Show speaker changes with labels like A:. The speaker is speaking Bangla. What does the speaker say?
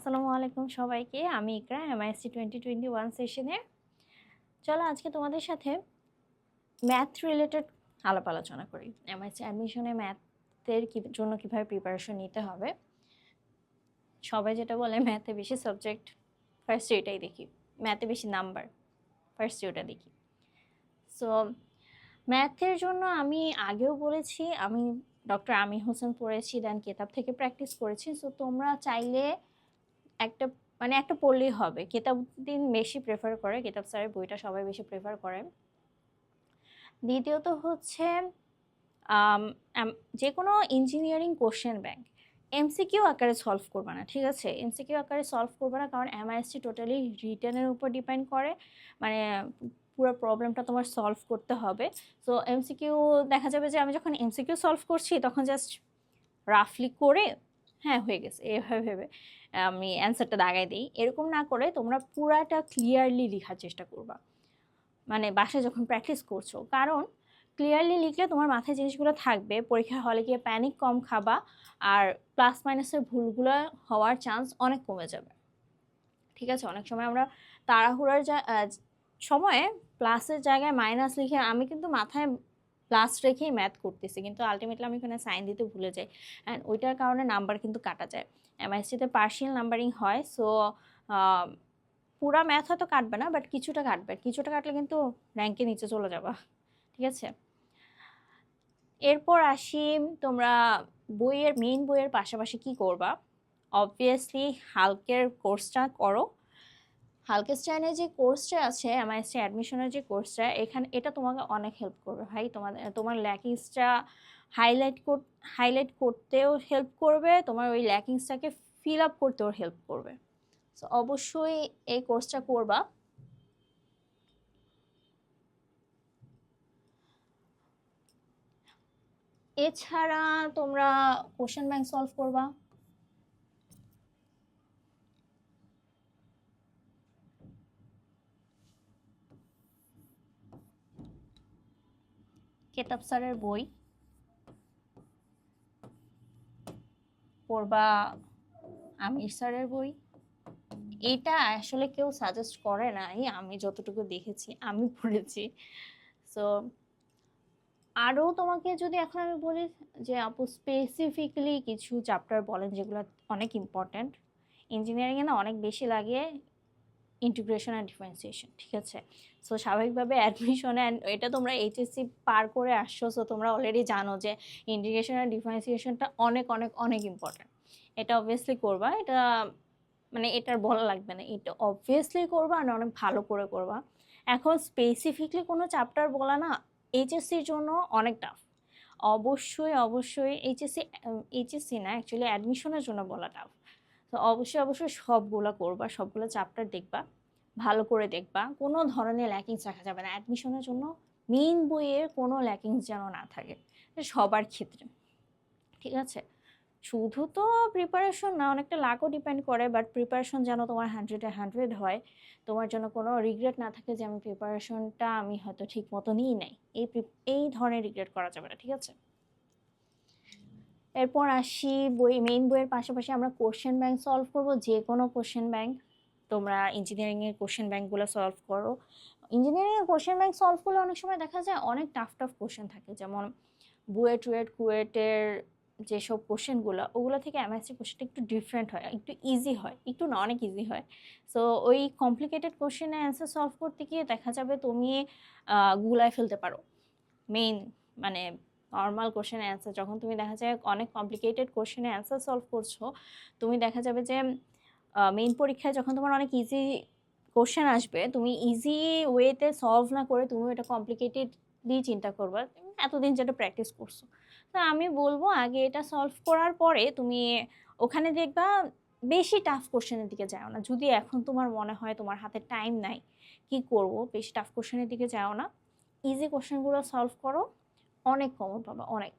A: আসসালামু আলাইকুম সবাইকে। আমি Iqra MISC twenty twenty one সেশনের চলো আজকে তোমাদের সাথে ম্যাথ রিলেটেড আলাপ আলোচনা করি। এমআইএসসি অ্যাডমিশনে ম্যাথের কি জন্য কীভাবে প্রিপারেশন নিতে হবে। সবাই যেটা বলে ম্যাথে বেশি সাবজেক্ট ফার্স্ট এটাই দেখি। ম্যাথে বেশি নাম্বার ফার্স্ট ওটা দেখি। সো ম্যাথের জন্য আমি আগেও বলেছি, আমি ডক্টর আমির হোসেন পড়েছি দেন কেতাব থেকে প্র্যাকটিস করেছি। সো তোমরা চাইলে একটা মানে একটা পড়লেই হবে। কেতাবুদ্দিন বেশি প্রেফার করে, কেতাব স্যারের বইটা সবাই বেশি প্রেফার করে। দ্বিতীয়ত হচ্ছে যে কোনো ইঞ্জিনিয়ারিং কোশ্চেন ব্যাংক এমসিকিউ আকারে সলভ করবে না, ঠিক আছে? এমসিকিউ আকারে সলভ করবে না, কারণ এমআইএসটি টোটালি রিটার্নের উপর ডিপেন্ড করে। মানে পুরো প্রবলেমটা তোমার সলভ করতে হবে। সো এমসিকিউ দেখা যাবে যে আমি যখন এমসিকিউ সলভ করছি, তখন জাস্ট রাফলি করে হ্যাঁ হয়ে গেছে। এভাবে ভেবে আমি অ্যান্সারটা দাগাই দিই। এরকম না করে তোমরা পুরাটা ক্লিয়ারলি লেখার চেষ্টা করবা। মানে বাসায় যখন প্র্যাকটিস করছ, কারণ ক্লিয়ারলি লিখলে তোমার মাথায় জিনিসগুলো থাকবে। পরীক্ষার হলে গিয়ে প্যানিক কম খাবা আর প্লাস মাইনাসের ভুলগুলো হওয়ার চান্স অনেক কমে যাবে। ঠিক আছে? অনেক সময় আমরা তাড়াহুড়ার যা সময়ে প্লাসের জায়গায় মাইনাস লিখে আমি কিন্তু মাথায় প্লাস রেখেই ম্যাথ করতেছি, কিন্তু আলটিমেটলি আমি ওখানে সাইন দিতে ভুলে যাই। অ্যান্ড ওইটার কারণে নাম্বার কিন্তু কাটা যায়। এমআইসিতে পার্শিয়াল নাম্বারিং হয় সো পুরা ম্যাথ হয়তো কাটবে না বাট কিছুটা কাটবে। কিছুটা কাটলে কিন্তু র্যাঙ্কে নিচে চলে যাবা, ঠিক আছে? এরপর আসি, তোমরা বইয়ের মেইন বইয়ের পাশাপাশি কি করবা? অবভিয়াসলি হালকের কোর্সটা করো। হালকেস্টাইনের যে কোর্সটা আছে এমআইএসসি অ্যাডমিশনের যে কোর্সটা, এখানে, এটা তোমাকে অনেক হেল্প করবে ভাই। তোমাদের তোমার ল্যাকিংসটা হাইলাইট কর হাইলাইট করতেও হেল্প করবে, তোমার ওই ল্যাকিংসটাকে ফিল আপ করতেও হেল্প করবে। সো অবশ্যই এই কোর্সটা করবা। এছাড়া তোমরা কোশ্চেন ব্যাংক সলভ করবা। কেতাব স্যারের বই। পড়বা আমির স্যারের বই। এটা আসলে কেউ সাজেস্ট করে নাই, আমি যতটুকু দেখেছি, আমি পড়েছি। সো আরও তোমাকে যদি এখন আমি বলি যে আপু স্পেসিফিকলি কিছু চ্যাপ্টার বলেন যেগুলো অনেক ইম্পর্ট্যান্ট ইঞ্জিনিয়ারিংয়ে না অনেক বেশি লাগে ইন্টিগ্রেশন অ্যান্ড ডিফারেন্সিয়েশন ঠিক আছে? সো স্বাভাবিকভাবে অ্যাডমিশনে এটা তোমরা এইচএসসি পার করে আসছো সো তোমরা অলরেডি জানো যে ইন্টিগ্রেশন অ্যান্ড ডিফারেন্সিয়েশনটা অনেক অনেক অনেক ইম্পর্ট্যান্ট এটা অবভিয়াসলি করবা, এটা মানে এটার বলা লাগবে না। এটা অবভিয়াসলি করবা আর অনেক ভালো করে করবা। এখন স্পেসিফিকলি কোনো চ্যাপ্টার বলা না এইচএসসির জন্য অনেক টাফ অবশ্যই অবশ্যই এইচএসসি এইচএসসি না অ্যাকচুয়ালি অ্যাডমিশনের জন্য বলা টাফ তো অবশ্যই অবশ্যই সবগুলো করবা, সবগুলো চ্যাপ্টার দেখবা, ভালো করে দেখবা। কোনো ধরনের ল্যাকিংস রাখা যাবে না। অ্যাডমিশনের জন্য মেইন বইয়ের কোনো ল্যাকিংস যেন না থাকে। সবার ক্ষেত্রে। ঠিক আছে? শুধু তো প্রিপারেশন না, অনেকটা লাকও ডিপেন্ড করে বাট প্রিপারেশন যেন তোমার হান্ড্রেডে হান্ড্রেড হয়, তোমার জন্য কোনো রিগ্রেট না থাকে যে আমি প্রিপারেশনটা আমি হয়তো ঠিক মতো নিই নাই। এই এই ধরনের রিগ্রেট করা যাবে না। ঠিক আছে? এরপর আসি বই মেইন বইয়ের পাশাপাশি আমরা কোশ্চেন ব্যাংক সলভ করব, যে কোনো কোশ্চেন ব্যাংক তোমরা ইঞ্জিনিয়ারিংয়ের কোশ্চেন ব্যাংকগুলো সলভ করো। ইঞ্জিনিয়ারিংয়ের কোশ্চেন ব্যাংক সলভ করলে অনেক সময় দেখা যায় অনেক টাফ টাফ কোশ্চেন থাকে। যেমন বুয়েট রুয়েট কুয়েটের যেসব কোশ্চেনগুলো ওগুলো থেকে এমএসসি কোশ্চেনটা একটু ডিফারেন্ট হয়, একটু ইজি হয়, একটু না অনেক ইজি হয়। সো ওই কমপ্লিকেটেড কোশ্চেনের অ্যান্সার সলভ করতে গিয়ে দেখা যাবে তুমি গুলায় ফেলতে পারো। মেইন মানে নর্মাল কোশ্চেনের অ্যান্সার যখন তুমি দেখা যায় অনেক কমপ্লিকেটেড কোশ্চেনের অ্যান্সার সলভ করছ, তুমি দেখা যাবে যে মেইন পরীক্ষায় যখন তোমার অনেক ইজি কোশ্চেন আসবে, তুমি ইজি ওয়েতে সলভ না করে তুমি এটা কমপ্লিকেটেডলি চিন্তা করবা, এতদিন যেটা প্র্যাকটিস করছ। তো আমি বলব আগে এটা সলভ করার পরে তুমি ওখানে দেখবা বেশি টাফ কোশ্চেনের দিকে যাও না। যদি এখন তোমার মনে হয় তোমার হাতে টাইম নাই, কি করব? বেশি টাফ কোশ্চেনের দিকে যাও না। ইজি কোশ্চেনগুলো সলভ করো। অনেক কমন পাবা অনেক।